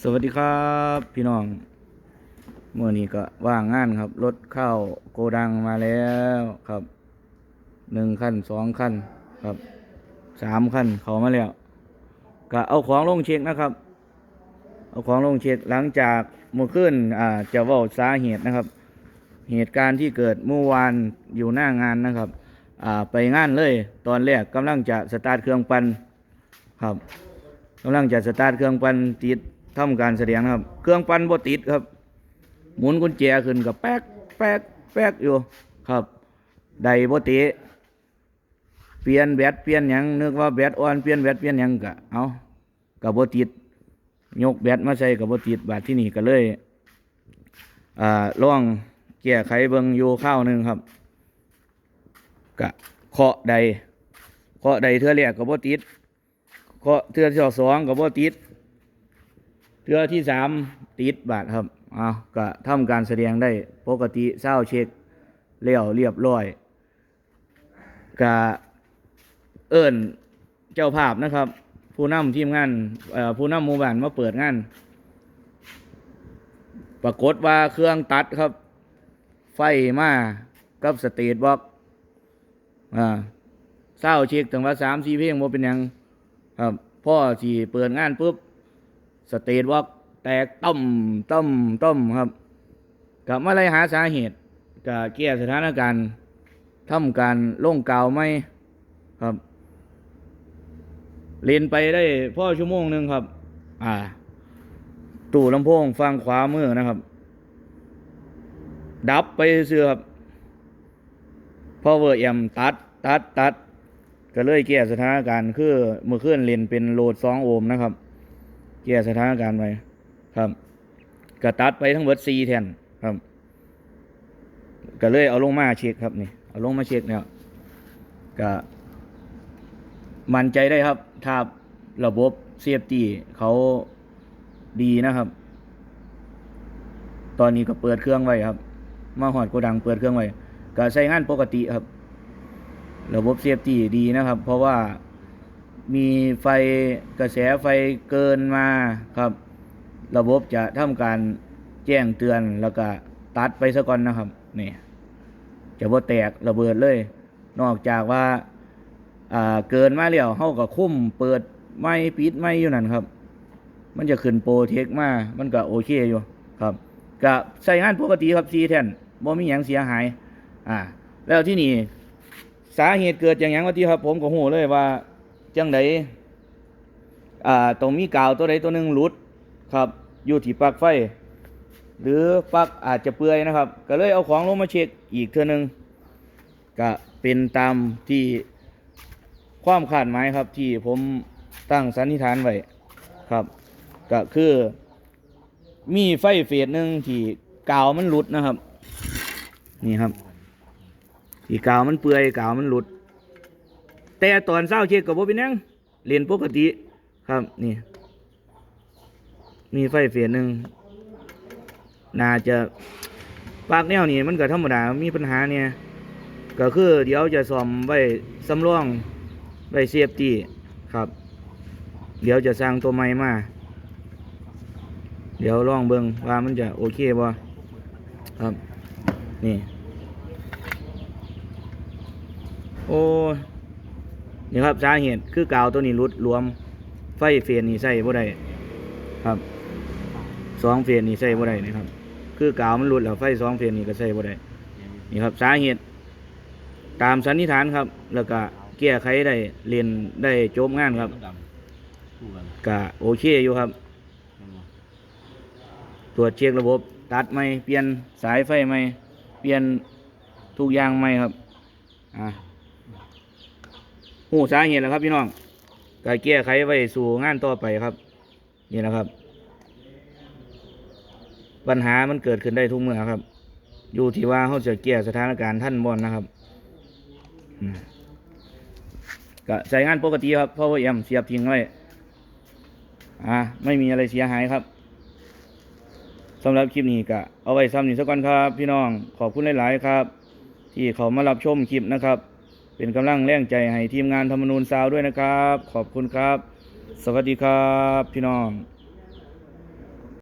สวัสดีครับพี่น้องเมื่อนี้ก็ว่างงานครับ รถเข้าโกดังมาแล้วครับหนึ่งขั้นสองขั้นครับสามขั้นเขามาแล้วก็เอาของลงเช็คนะครับ เอาของลงเช็คหลังจากเมื่อคืนอ่าจะว่าสาเหตุนะครับ เหตุการณ์ที่เกิดเมื่อวานอยู่หน้างานนะครับอ่าไปงานเลย ตอนแรกกำลังจะสตาร์ทเครื่องปั่นครับกำลังจะสตาร์ทเครื่องปั่นติด ทำการแสดงนะครับ เครื่องปั่นบ่ติดครับ หมุนกุญแจขึ้นกับแป๊กแป๊กแป๊กอยู่ครับใดบ่ติเปลี่ยนแบตเปลี่ยนหยังนึกว่าแบตอ่อนเปลี่ยนแบตเปลี่ยนหยังก็เอากับบ่ติดยกแบตมาใส่กับบ่ติดบาดที่นี่ก็เลยอ่าลองแก้ไขเบิ่งอยู่ข้าวหนึงครับกะเคาะใดเคาะใดเทื่อแรกก็บ่ติดเคาะเทื่อที่สองก็บ่ติด เทือที่สามติดบาทครับอ้าวก็ทำการแสดงได้ปกติเศร้าเช็คเลี้ยวเรียบร้อยกะเอิ้นเจ้าภาพนะครับ ผู้นำทีมงานผู้นำหมู่บ้านมาเปิดงาน ปรากฏว่าเครื่องตัดครับ ไฟมากับสเตทบ็อกอ่าเศร้าเช็คถึงว่าสามสี่เพลงว่าเป็นยังครับพ่อสี่เปิดงานปุ๊บ สเตทวอล์กแตกต้มต้มต้มครับกับมาไล่หาสาเหตุกับแก้สถานการณ์ทำการลงกาวไหมครับเล่นไปได้พ่อชั่วโมงหนึ่งครับ อ่า ตู้ลำโพงฟังขวามือนะครับ ดับไปเสือครับ power amp ตัดตัดตัดก็เลยแก้สถานการณ์คือเมื่อคืนเล่นเป็นโหลดสองโอห์มนะครับ แก้สถานการณ์ไปครับก็ตัดไปทั้งหมดสี่แทนครับก็เลยเอาลงมาเช็คครับนี่เอาลงมาเช็คเนี่ยก็มั่นใจได้ครับ ถ้าระบบเซฟตี้เขาดีนะครับ ตอนนี้ก็เปิดเครื่องไว้ครับ มาหอดโกดังเปิดเครื่องไว้ก็ใช้งานปกติครับ ระบบเซฟตี้ดีนะครับ เพราะว่า มีไฟกระแสไฟเกินมาครับ ระบบจะทำการแจ้งเตือนแล้วก็ตัดไปซะก่อนนะครับนี่จะบ่แตกระเบิดเลย นอกจากว่าอ่าเกินมาแล้วเฮาก็คุ้มเปิดไม่ปิดไม่อยู่นั่นครับ มันจะขึ้นโปรเทคมามันก็โอเคอยู่ครับก็ใช้งานปกติครับซีแทนบ่มีหยังเสียหาย อ่า แล้วที่นี่สาเหตุเกิดจากหยังว่าที่ครับ ผมก็หูเลยว่า จังไดอ่าต้องมีกาวตัวใดตัวหนึ่งหลุดครับอยู่ที่ปลั๊กไฟ หรือปลั๊กอาจจะเปื่อยนะครับ ก็เลยเอาของลงมาเช็คอีกเทื่อหนึงก็เป็นตามที่ความคาดหมายครับที่ผมตั้งสันนิษฐานไว้ครับ ก็คือ มีไฟเฟสหนึ่งที่กาวมันหลุดนะครับ นี่ครับที่กาวมันเปื่อยกาวมันหลุด แต่ตอนเศร้าเช็คกับว่าเป็นยังเรียนปกติครับนี่ มีไฟเฟียนหนึ่งน่าจะปากแนวนี่มันก็ธรรมดา มีปัญหาเนี่ย ก็คือเดี๋ยวจะซ่อมไว้สำรองไว้เซฟตี้ครับ เดี๋ยวจะสร้างตัวใหม่มา เดี๋ยวลองเบิ่งว่ามันจะโอเคบ่ครับ นี่ โอ้ นี่ครับสาเหตุคือกาวตัวนี้รุดรวม ไฟเฟียนนี่ใส่บ่ได้ครับสองเฟียนนี่ใส่บ่ได้นะครับ คือกาวมันรุดแล้วไฟสองเฟียนนี่ก็ใส่บ่ได้นี่ครับสาเหตุตามสันนิษฐานครับ แล้วก็แก้ไขได้เรียนได้จบงานครับก็โอเคอยู่ครับ ตรวจเช็คระบบ ตัดไหมเปลี่ยนสายไฟไหมเปลี่ยนทุกอย่างไหมครับ อ่า หูสาเหตุแล้วครับพี่น้องก็แก้ไขไว้สู่งานต่อไปครับ นี่นะครับ ปัญหามันเกิดขึ้นได้ทุกเมื่อครับ อยู่ที่ว่าเขาจะแก้สถานการณ์ท่านบอลนะครับก็ใช้งานปกติครับเพราะว่าเอ็มเสียบทิ้งไว้อ่าไม่มีอะไรเสียหายครับสำหรับคลิปนี้ก็เอาไว้ซ้ำนี่สักก่อนครับ พี่น้องขอบคุณหลาย ๆ ครับ ที่เขามารับชมคลิปนะครับ เป็นกำลังแรงใจให้ทีมงานธรรมนูญซาวด้วยนะครับ ขอบคุณครับ สวัสดีครับ พี่น้อง